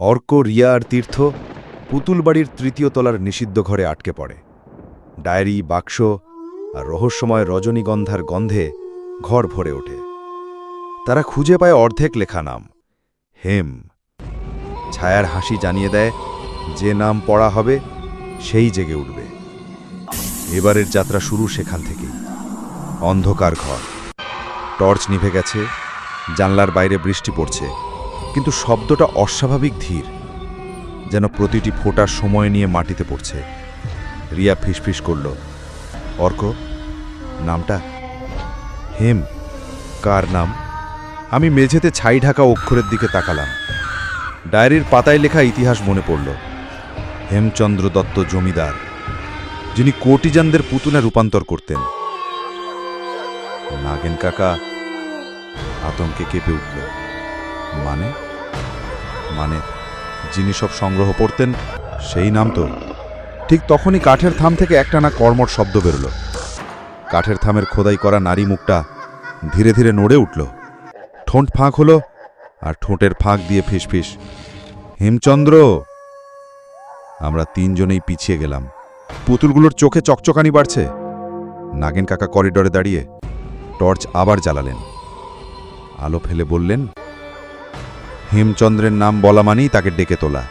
অর্ক, রিয়া আর তীর্থ পুতুল বাড়ির তৃতীয় তলার নিষিদ্ধ ঘরে আটকে পড়ে। ডায়েরি, বাক্স আর রহস্যময় রজনীগন্ধার গন্ধে ঘর ভরে ওঠে। তারা খুঁজে পায় অর্ধেক লেখা নাম। হেম। ছায়ার হাসি জানিয়ে দেয়, যে নাম পড়া হবে, সেই জেগে উঠবে। এবারের যাত্রা শুরু সেখান থেকেই। অন্ধকার ঘর। টর্চ নিভে গেছে, জানলার বাইরে বৃষ্টি পড়ছে। কিন্তু শব্দটা অস্বাভাবিক ধীর, যেন প্রতিটি ফোটার সময় নিয়ে মাটিতে পড়ছে। রিয়া ফিসফিস করল, অর্ক, নামটা? হেম, কার নাম? আমি মেঝেতে ছাই ঢাকা অক্ষরের দিকে তাকালাম। ডায়েরির পাতায় লেখা ইতিহাস মনে পড়ল, হেমচন্দ্র দত্ত জমিদার, যিনি কোটিজানদের পুতুলে রূপান্তর করতেন। নাগেন কাকা আতঙ্কে কেঁপে উঠল। মানে? মানে যিনি সব সংগ্রহ করতেন, সেই নাম তো। ঠিক তখনই কাঠের থাম থেকে একটানা কর্মর শব্দ বেরোল। কাঠের থামের খোদাই করা নারী মুখটা ধীরে ধীরে নড়ে উঠল। ঠোঁট ফাঁক হলো আর ঠোঁটের ফাঁক দিয়ে ফিসফিস হেমচন্দ্র! আমরা তিনজনেই পিছিয়ে গেলাম। পুতুলগুলোর চোখে চকচকানি বাড়ছে। নাগেন কাকা করিডরে দাঁড়িয়ে টর্চ আবার জ্বালালেন। আলো ফেলে বললেন হেমচন্দ্রের নাম বলা মানেই তাকে ডেকে তোলা।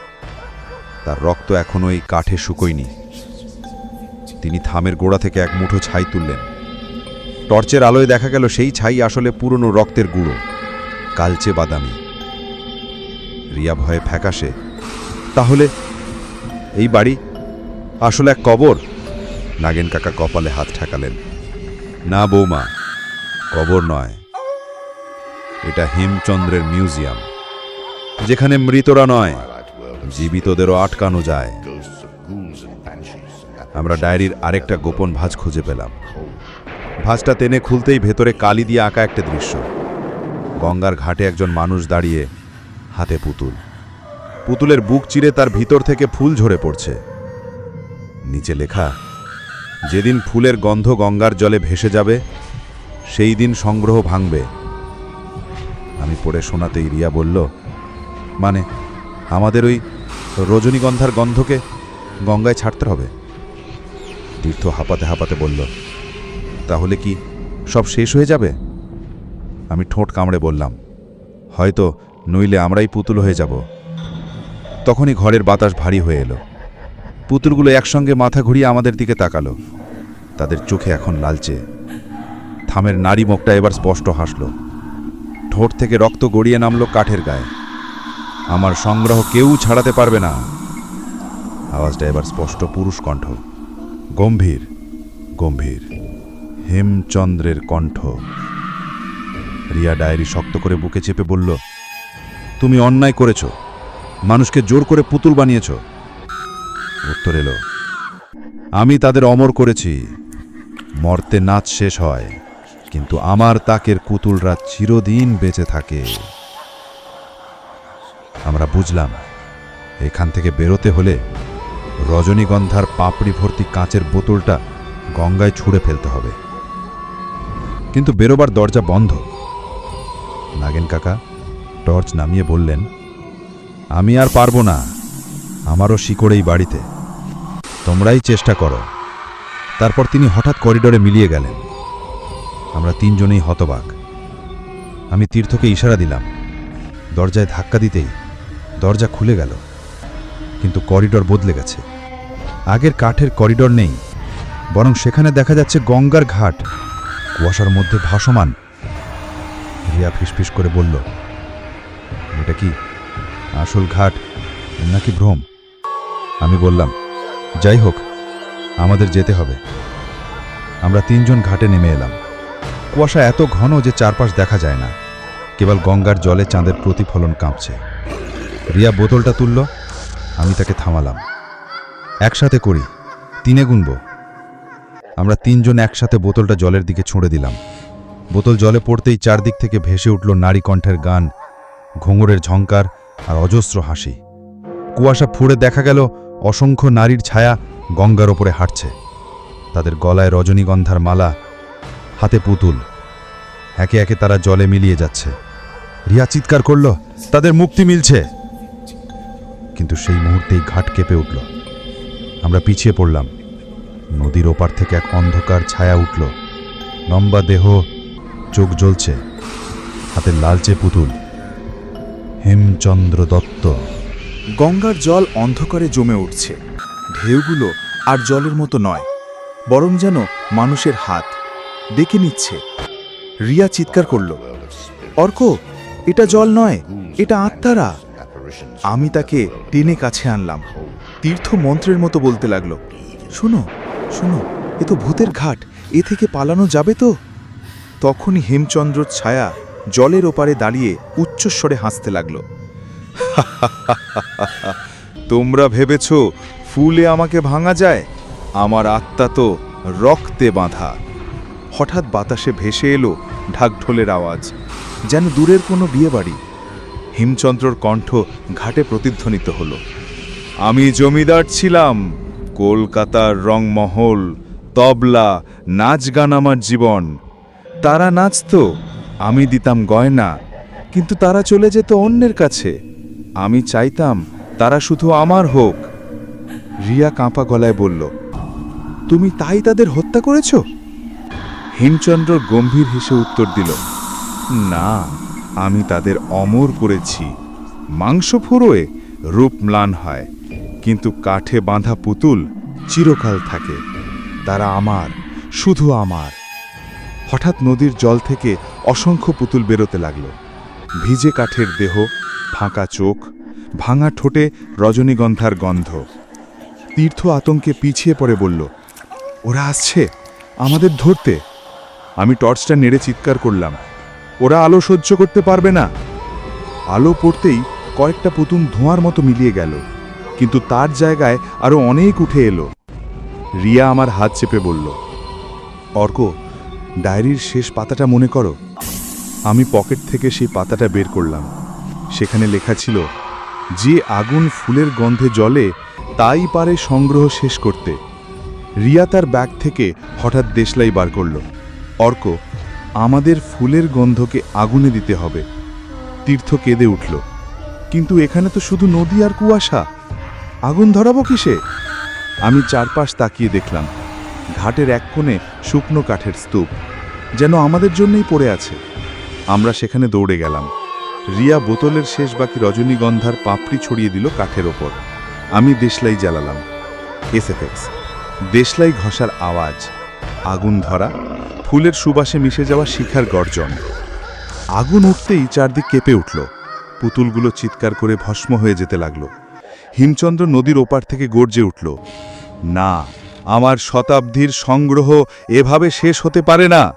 তার রক্ত এখনও এই কাঠে শুকোয়নি। তিনি থামের গোড়া থেকে এক মুঠো ছাই তুললেন। টর্চের আলোয় দেখা গেল সেই ছাই আসলে পুরনো রক্তের গুঁড়ো, কালচে বাদামি। রিয়া ভয়ে ফ্যাকাশে, তাহলে এই বাড়ি আসলে এক কবর? নাগেন কাকা কপালে হাত ঠেকালেন। না বৌমা, কবর নয়। এটা হেমচন্দ্রের মিউজিয়াম। যেখানে মৃতরা নয়, জীবিতদেরও আটকানো যায়। আমরা ডায়েরির আরেকটা গোপন ভাঁজ খুঁজে পেলাম। ভাঁজটা টেনে খুলতেই ভেতরে কালি দিয়ে আঁকা একটা দৃশ্য। গঙ্গার ঘাটে একজন মানুষ দাঁড়িয়ে হাতে পুতুল। পুতুলের বুক চিরে তার ভিতর থেকে ফুল ঝরে পড়ছে। নিচে লেখা, যেদিন ফুলের গন্ধ গঙ্গার জলে ভেসে যাবে, সেই দিন সংগ্রহ ভাঙবে। আমি পড়ে শোনাতেই রিয়া বলল মানে আমাদের ওই রজনীগন্ধার গন্ধকে গঙ্গায় ছাড়তে হবে। তীর্থ হাঁপাতে হাঁপাতে বলল, তাহলে কি সব শেষ হয়ে যাবে? আমি ঠোঁট কামড়ে বললাম, হয়তো, নইলে আমরাই পুতুল হয়ে যাব। তখনই ঘরের বাতাস ভারী হয়ে এলো। পুতুলগুলো একসঙ্গে মাথা ঘুরিয়ে আমাদের দিকে তাকালো। তাদের চোখে এখন লালচে। থামের নারী মুখটা এবার স্পষ্ট হাসল। ঠোঁট থেকে রক্ত গড়িয়ে নামলো কাঠের গায়ে। আমার সংগ্রহ কেউ ছাড়াতে পারবে না। আওয়াজটা এবার স্পষ্ট পুরুষ কণ্ঠ। গম্ভীর গম্ভীর। হেমচন্দ্রের কণ্ঠ। রিয়া ডায়েরি শক্ত করে বুকে চেপে বলল, তুমি অন্যায় করেছ। মানুষকে জোর করে পুতুল বানিয়েছ। উত্তর এলো, আমি তাদের অমর করেছি। মর্তে নাচ শেষ হয়, কিন্তু আমার তাকের পুতুলরা চিরদিন বেঁচে থাকে। আমরা বুঝলাম, এখান থেকে বেরোতে হলে রজনীগন্ধার পাপড়ি ভর্তি কাঁচের বোতলটা গঙ্গায় ছুঁড়ে ফেলতে হবে। কিন্তু বেরোবার দরজা বন্ধ। নাগেন কাকা টর্চ নামিয়ে বললেন, আমি আর পারব না, আমারও শিকড়েই বাড়িতে। তোমরাই চেষ্টা করো। তারপর তিনি হঠাৎ করিডোরে মিলিয়ে গেলেন। আমরা তিনজনেই হতবাক। আমি তীর্থকে ইশারা দিলাম। দরজায় ধাক্কা দিতেই দরজা খুলে গেল। কিন্তু করিডোর বদলে গেছে। আগের কাঠের করিডোর নেই, বরং সেখানে দেখা যাচ্ছে গঙ্গার ঘাট। কুয়াশার মধ্যে ভাসমান। রিয়া ফিসফিস করে বলল, এটা কি, আসল ঘাট নাকি ভ্রম? আমি বললাম, যাই হোক, আমাদের যেতে হবে। আমরা তিনজন ঘাটে নেমে এলাম। কুয়াশা এত ঘন যে চারপাশ দেখা যায় না। কেবল গঙ্গার জলে চাঁদের প্রতিফলন কাঁপছে। রিয়া বোতলটা তুলল, আমি তাকে থামালাম। একসাথে করি, তিনে গুনব। আমরা তিনজন একসাথে বোতলটা জলের দিকে ছুঁড়ে দিলাম। বোতল জলে পড়তেই চারদিক থেকে ভেসে উঠল নারী কণ্ঠের গান, ঘোঙরের ঝঙ্কার আর অজস্র হাসি। কুয়াশা ফুঁড়ে দেখা গেল, অসংখ্য নারীর ছায়া গঙ্গার ওপরে হাঁটছে। তাদের গলায় রজনীগন্ধার মালা, হাতে পুতুল। একে একে তারা জলে মিলিয়ে যাচ্ছে। রিয়া চিৎকার করল, তাদের মুক্তি মিলছে! কিন্তু সেই মুহূর্তেই ঘাট কেঁপে উঠল। আমরা পিছিয়ে পড়লাম। নদীর ওপার থেকে এক অন্ধকার ছায়া উঠল। লম্বা দেহ, চোখ জ্বলছে, হাতে লালচে পুতুল। হেমচন্দ্র দত্ত। গঙ্গার জল অন্ধকারে জমে উঠছে। ঢেউগুলো আর জলের মতো নয়, বরং যেন মানুষের হাত দেখে নিচ্ছে। রিয়া চিৎকার করল, অর্ক, এটা জল নয়, এটা আত্মারা। আমি তাকে টেনে কাছে আনলাম। তীর্থ মন্ত্রের মতো বলতে লাগল, শুনো শুনো, এ তো ভূতের ঘাট, এ থেকে পালানো যাবে তো? তখনই হেমচন্দ্রর ছায়া জলের ওপারে দাঁড়িয়ে উচ্চস্বরে হাসতে লাগল তোমরা ভেবেছ ফুলে আমাকে ভাঙা যায়? আমার আত্মা তো রক্তে বাঁধা। হঠাৎ বাতাসে ভেসে এলো ঢাকঢোলের আওয়াজ, যেন দূরের কোনো বিয়েবাড়ি। হিমচন্দ্রর কণ্ঠ ঘাটে প্রতিধ্বনিত হল। আমি জমিদার ছিলাম, কলকাতার রংমহল, তবলা, নাচ গান আমার জীবন। তারা নাচতো, আমি দিতাম গয়না, কিন্তু তারা চলে যেত অন্যের কাছে। আমি চাইতাম তারা শুধু আমার হোক। রিয়া কাঁপা গলায় বলল, তুমি তাই তাদের হত্যা করেছ? হেমচন্দ্র গম্ভীর হেসে উত্তর দিল, না। আমি তাদের অমর করেছি। মাংস ফুরোয় রূপ ম্লান হয়, কিন্তু কাঠে বাঁধা পুতুল চিরকাল থাকে। তারা আমার, শুধু আমার। হঠাৎ নদীর জল থেকে অসংখ্য পুতুল বেরোতে লাগল। ভিজে কাঠের দেহ, ফাঁকা চোখ, ভাঙা ঠোঁটে রজনীগন্ধার গন্ধ। তীর্থ আতঙ্কে পিছিয়ে পড়ে বলল, ওরা আসছে, আমাদের ধরতে। আমি টর্চটা নেড়ে চিৎকার করলাম। ওরা আলো সহ্য করতে পারবে না। আলো পড়তেই কয়েকটা পুতুল ধোঁয়ার মতো মিলিয়ে গেল, কিন্তু তার জায়গায় আরও অনেক উঠে এলো। রিয়া আমার হাত চেপে বলল, অর্ক, ডায়েরির শেষ পাতাটা মনে করো। আমি পকেট থেকে সেই পাতাটা বের করলাম। সেখানে লেখা ছিল, যে আগুন ফুলের গন্ধে জ্বলে, তাই পারে সংগ্রহ শেষ করতে। রিয়া তার ব্যাগ থেকে হঠাৎ দেশলাই বার করল, অর্ক আমাদের ফুলের গন্ধকে আগুনে দিতে হবে। তীর্থ কেঁদে উঠল। কিন্তু এখানে তো শুধু নদী আর কুয়াশা। আগুন ধরাবো কিসে? আমি চারপাশ তাকিয়ে দেখলাম। ঘাটের এক কোণে শুকনো কাঠের স্তূপ, যেন আমাদের জন্যই পড়ে আছে। আমরা সেখানে দৌড়ে গেলাম। রিয়া বোতলের শেষ বাকি রজনীগন্ধার পাপড়ি ছড়িয়ে দিল কাঠের ওপর। আমি দেশলাই জ্বালালাম। এসএফএক্স দেশলাই ঘষার আওয়াজ। আগুন ধরা? ফুলের সুবাসে মিশে যাওয়া শিখার গর্জন। আগুন উঠতেই চারদিক কেঁপে উঠল। পুতুলগুলো চিৎকার করে ভস্ম হয়ে যেতে লাগল। হিমচন্দ্র নদীর ওপার থেকে গর্জে উঠল, না, আমার শতাব্দীর সংগ্রহ এভাবে শেষ হতে পারে না।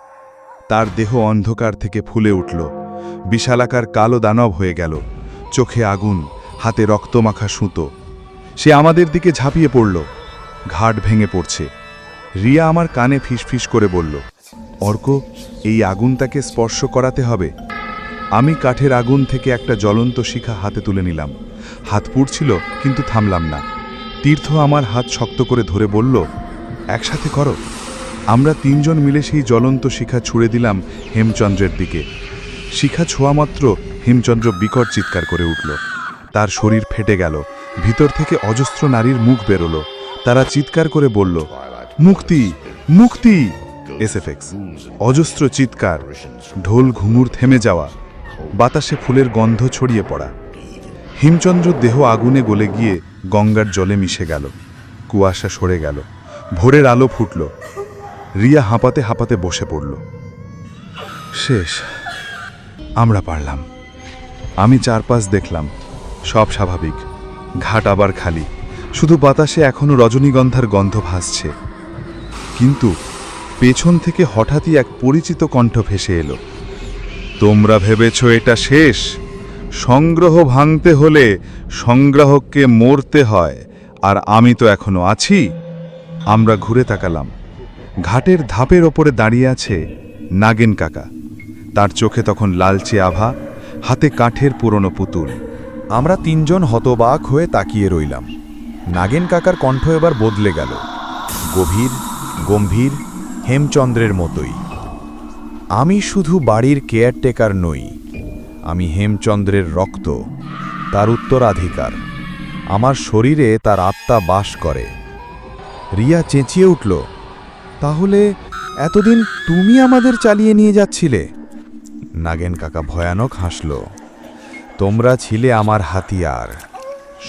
তার দেহ অন্ধকার থেকে ফুলে উঠল। বিশালাকার কালো দানব হয়ে গেল। চোখে আগুন, হাতে রক্তমাখা সুতো। সে আমাদের দিকে ঝাঁপিয়ে পড়ল। ঘাট ভেঙে পড়ছে। রিয়া আমার কানে ফিসফিস করে বলল অর্ক, এই আগুন তাকে স্পর্শ করাতে হবে। আমি কাঠের আগুন থেকে একটা জ্বলন্ত শিখা হাতে তুলে নিলাম। হাত পুড়ছিল, কিন্তু থামলাম না। তীর্থ আমার হাত শক্ত করে ধরে বলল, একসাথে করো। আমরা তিনজন মিলে সেই জ্বলন্ত শিখা ছুঁড়ে দিলাম হেমচন্দ্রের দিকে। শিখা ছোঁয়া মাত্র হেমচন্দ্র বিকট চিৎকার করে উঠল। তার শরীর ফেটে গেল, ভিতর থেকে অজস্র নারীর মুখ বেরোলো। তারা চিৎকার করে বলল, মুক্তি মুক্তি! এসএফএক্স। অজস্র চিৎকার, ঢোল ঘুঙুর থেমে যাওয়া, বাতাসে ফুলের গন্ধ ছড়িয়ে পড়া। হিমচন্দ্র দেহ আগুনে গলে গিয়ে গঙ্গার জলে মিশে গেল। কুয়াশা সরে গেল। ভোরের আলো ফুটল। রিয়া হাঁপাতে হাঁপাতে বসে পড়ল। শেষ। আমরা পারলাম। আমি চারপাশ দেখলাম। সব স্বাভাবিক। ঘাট আবার খালি। শুধু বাতাসে এখনও রজনীগন্ধার গন্ধ ভাসছে। কিন্তু পেছন থেকে হঠাৎই এক পরিচিত কণ্ঠ ভেসে এলো। তোমরা ভেবেছ এটা শেষ? সংগ্রহ ভাঙতে হলে সংগ্রাহককে মরতে হয়, আর আমি তো এখনও আছি। আমরা ঘুরে তাকালাম। ঘাটের ধাপের ওপরে দাঁড়িয়ে আছে নাগেন কাকা। তার চোখে তখন লালচে আভা, হাতে কাঠের পুরনো পুতুল। আমরা তিনজন হতবাক হয়ে তাকিয়ে রইলাম। নাগেন কাকার কণ্ঠ এবার বদলে গেল। গভীর, গম্ভীর হেমচন্দ্রের মতোই। আমি শুধু বাড়ির কেয়ারটেকার নই, আমি হেমচন্দ্রের রক্ত, তার উত্তরাধিকার। আমার শরীরে তার আত্মা বাস করে। রিয়া চেঁচিয়ে উঠল, তাহলে এতদিন তুমি আমাদের চালিয়ে নিয়ে যাচ্ছিলে? নাগেন কাকা ভয়ানক হাসল, তোমরা ছিলে আমার হাতিয়ার।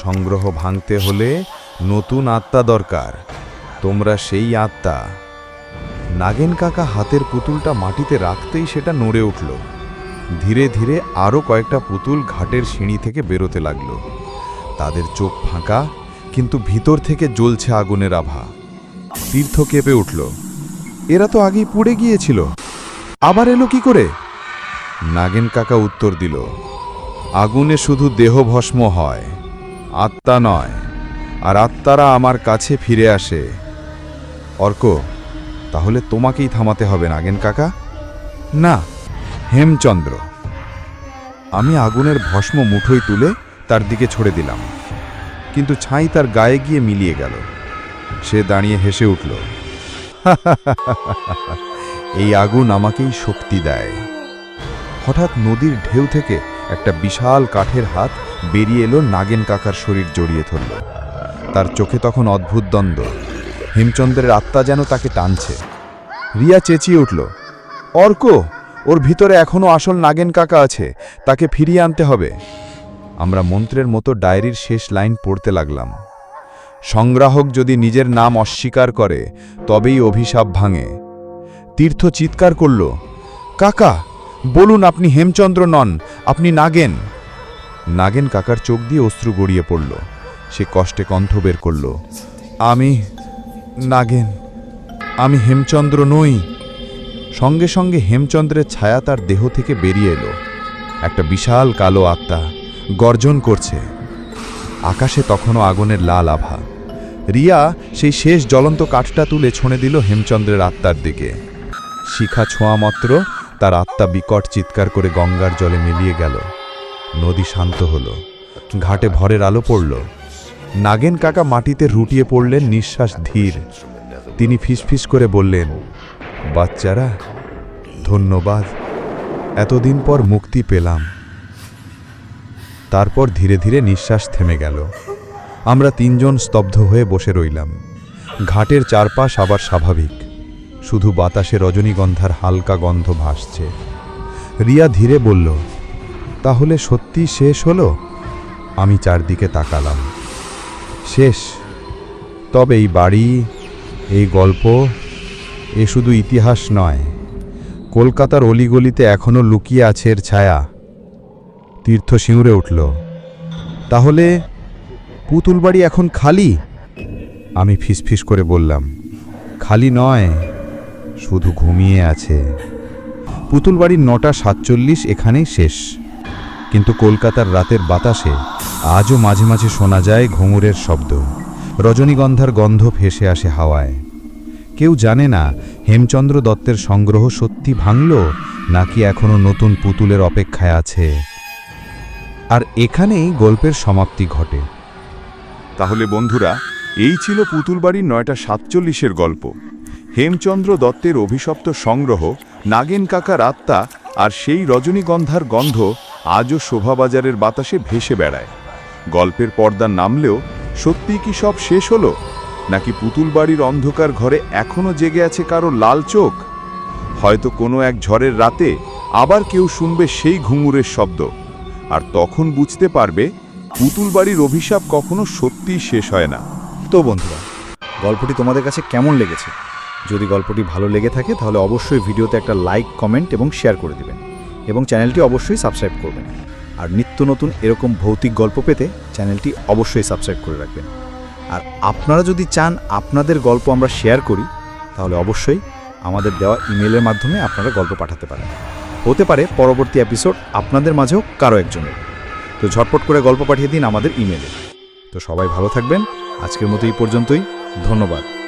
সংগ্রহ ভাঙতে হলে নতুন আত্মা দরকার। তোমরা সেই আত্মা নাগেন কাকা হাতের পুতুলটা মাটিতে রাখতেই সেটা নড়ে উঠল। ধীরে ধীরে আরও কয়েকটা পুতুল ঘাটের সিঁড়ি থেকে বেরোতে লাগল। তাদের চোখ ফাঁকা, কিন্তু ভিতর থেকে জ্বলছে আগুনের আভা। তীর্থ কেঁপে উঠল, এরা তো আগেই পুড়ে গিয়েছিল। আবার এলো কি করে? নাগেন কাকা উত্তর দিল, আগুনে শুধু দেহ ভস্ম হয়, আত্মা নয়, আর আত্মারা আমার কাছে ফিরে আসে। অর্ক তাহলে তোমাকেই থামাতে হবে নাগেন কাকা? না, হেমচন্দ্র। আমি আগুনের ভস্ম মুঠোয় তুলে তার দিকে ছড়ে দিলাম। কিন্তু ছাই তার গায়ে গিয়ে মিলিয়ে গেল। সে দাঁড়িয়ে হেসে উঠল এই আগুন আমাকেই শক্তি দেয়। হঠাৎ নদীর ঢেউ থেকে একটা বিশাল কাঠের হাত বেরিয়ে এলো নাগেন কাকার শরীর জড়িয়ে ধরল। তার চোখে তখন অদ্ভুত দ্বন্দ্ব। হেমচন্দ্রের আত্মা যেন তাকে টানছে। রিয়া চেঁচিয়ে উঠল, অর্ক, ওর ভিতরে এখনও আসল নাগেন কাকা আছে, তাকে ফিরিয়ে আনতে হবে। আমরা মন্ত্রের মতো ডায়েরির শেষ লাইন পড়তে লাগলাম। সংগ্রাহক যদি নিজের নাম অস্বীকার করে, তবেই অভিশাপ ভাঙে। তীর্থ চিৎকার করল, কাকা, বলুন আপনি হেমচন্দ্র নন, আপনি নাগেন। নাগেন কাকার চোখ দিয়ে অশ্রু গড়িয়ে পড়ল। সে কষ্টে কণ্ঠ বের করল, আমি নাগেন, আমি হেমচন্দ্র নই। সঙ্গে সঙ্গে হেমচন্দ্রের ছায়া তার দেহ থেকে বেরিয়ে এলো। একটা বিশাল কালো আত্মা গর্জন করছে। আকাশে তখনও আগুনের লাল আভা। রিয়া সেই শেষ জ্বলন্ত কাঠটা তুলে ছুঁড়ে দিল হেমচন্দ্রের আত্মার দিকে। শিখা ছোঁয়া মাত্র তার আত্মা বিকট চিৎকার করে গঙ্গার জলে মিলিয়ে গেল। নদী শান্ত হলো। ঘাটে ভরের আলো পড়ল। নাগেন কাকা মাটিতে রুটিয়ে পড়লেন নিঃশ্বাস ধীর। তিনি ফিসফিস করে বললেন, বাচ্চারা, ধন্যবাদ। এতদিন পর মুক্তি পেলাম। তারপর ধীরে ধীরে নিঃশ্বাস থেমে গেল। আমরা তিনজন স্তব্ধ হয়ে বসে রইলাম। ঘাটের চারপাশ আবার স্বাভাবিক। শুধু বাতাসে রজনীগন্ধার হালকা গন্ধ ভাসছে। রিয়া ধীরে বলল, তাহলে সত্যি শেষ হলো? আমি চারদিকে তাকালাম। শেষ। তবে এই বাড়ি, এই গল্প, এ শুধু ইতিহাস নয়, কলকাতার অলিগলিতে এখনও লুকিয়ে আছে এর ছায়া। তীর্থ শিউরে উঠল। তাহলে পুতুল বাড়ি এখন খালি? আমি ফিসফিস করে বললাম, খালি নয়, শুধু ঘুমিয়ে আছে। পুতুল বাড়ির নটা সাতচল্লিশ এখানেই শেষ। কিন্তু কলকাতার রাতের বাতাসে আজও মাঝে মাঝে শোনা যায় ঘুঙুরের শব্দ। রজনীগন্ধার গন্ধ ভেসে আসে হাওয়ায়। কেউ জানে না হেমচন্দ্র দত্তের সংগ্রহ সত্যি ভাঙল, নাকি এখনও নতুন পুতুলের অপেক্ষায় আছে। আর এখানেই গল্পের সমাপ্তি ঘটে। তাহলে বন্ধুরা, এই ছিল পুতুল বাড়ির নয়টা সাতচল্লিশের গল্প। হেমচন্দ্র দত্তের অভিশপ্ত সংগ্রহ, নাগেন কাকার আত্মা আর সেই রজনীগন্ধার গন্ধ আজও শোভাবাজারের বাতাসে ভেসে বেড়ায়। গল্পের পর্দা নামলেও সত্যি কি সব শেষ হলো? নাকি পুতুল বাড়ির অন্ধকার ঘরে এখনও জেগে আছে কারও লাল চোখ? হয়তো কোনো এক ঝড়ের রাতে আবার কেউ শুনবে সেই ঘুঙুরের শব্দ। আর তখন বুঝতে পারবে পুতুল বাড়ির অভিশাপ কখনো সত্যিই শেষ হয় না। তো বন্ধুরা, গল্পটি তোমাদের কাছে কেমন লেগেছে? যদি গল্পটি ভালো লেগে থাকে, তাহলে অবশ্যই ভিডিওতে একটা লাইক, কমেন্ট এবং শেয়ার করে দিবেন। এবং চ্যানেলটি অবশ্যই সাবস্ক্রাইব করবেন। আর নিত্য নতুন এরকম ভৌতিক গল্প পেতে চ্যানেলটি অবশ্যই সাবস্ক্রাইব করে রাখবেন। আর আপনারা যদি চান আপনাদের গল্প আমরা শেয়ার করি, তাহলে অবশ্যই আমাদের দেওয়া ইমেলের মাধ্যমে আপনারা গল্প পাঠাতে পারেন। হতে পারে পরবর্তী এপিসোড আপনাদের মাঝেও কারও একজনের। তো ঝটপট করে গল্প পাঠিয়ে দিন আমাদের ইমেলে। তো সবাই ভালো থাকবেন। আজকের মতো এই পর্যন্তই। ধন্যবাদ।